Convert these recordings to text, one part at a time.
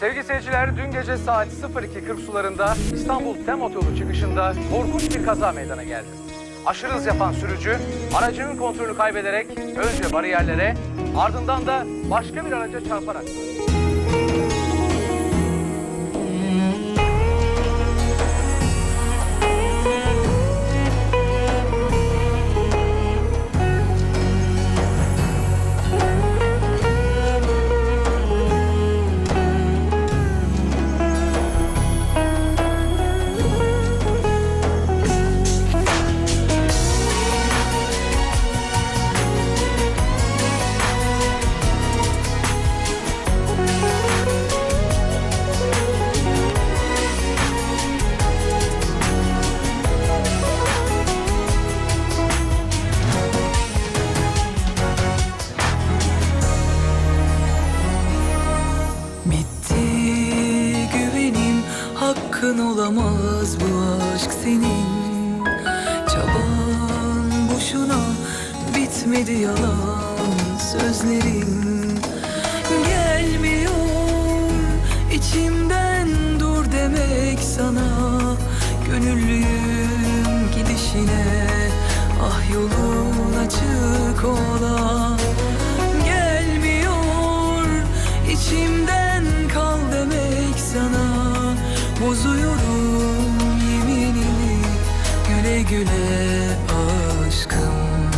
seyirciler dün gece saat 02.40 sularında İstanbul Tem Otoyolu çıkışında korkunç bir kaza meydana geldi. Aşırı hız yapan sürücü aracının kontrolünü kaybederek önce bariyerlere ardından da başka bir araca çarparak hakkın olamaz bu aşk senin. Çaban boşuna bitmedi yalan sözlerin. Gelmiyor içimden dur demek sana. Gönüllüyüm gidişine ah yolun Bozuyorum yeminimi. Güle güle aşkım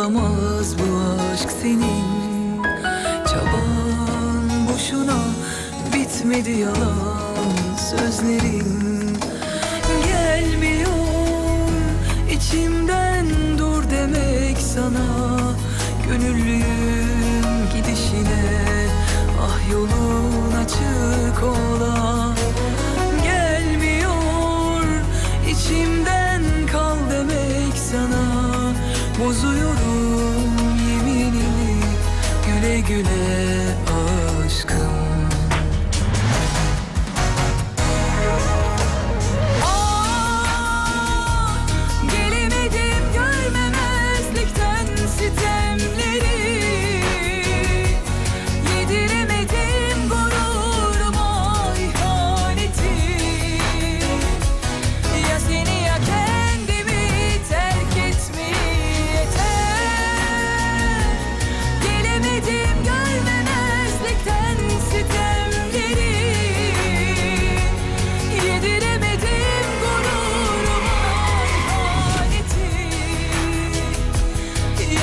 olamaz bu aşk senin. Çaban boşuna bitmedi yalan sözlerin. Gelmiyor içimden dur demek sana. Gönüllüyüm gidişine ah yolun açık ola. Gelmiyor içimden kal demek sana. Bozuyorum güle aşkım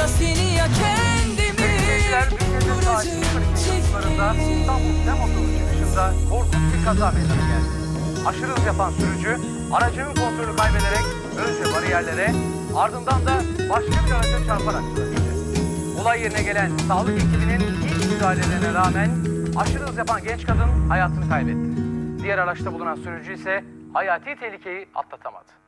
Ya seni ya kendimi vuracağım 02.40 sularında çek İstanbul Otoyolu çıkışında korkunç bir kaza meydana geldi. Aşırı hız yapan sürücü aracının kontrolünü kaybederek önce bariyerlere ardından da başka bir araca çarparak trafikte. Olay yerine gelen sağlık ekibinin ilk müdahalelerine rağmen aşırı hız yapan genç kadın hayatını kaybetti. Diğer araçta bulunan sürücü ise hayati tehlikeyi atlatamadı.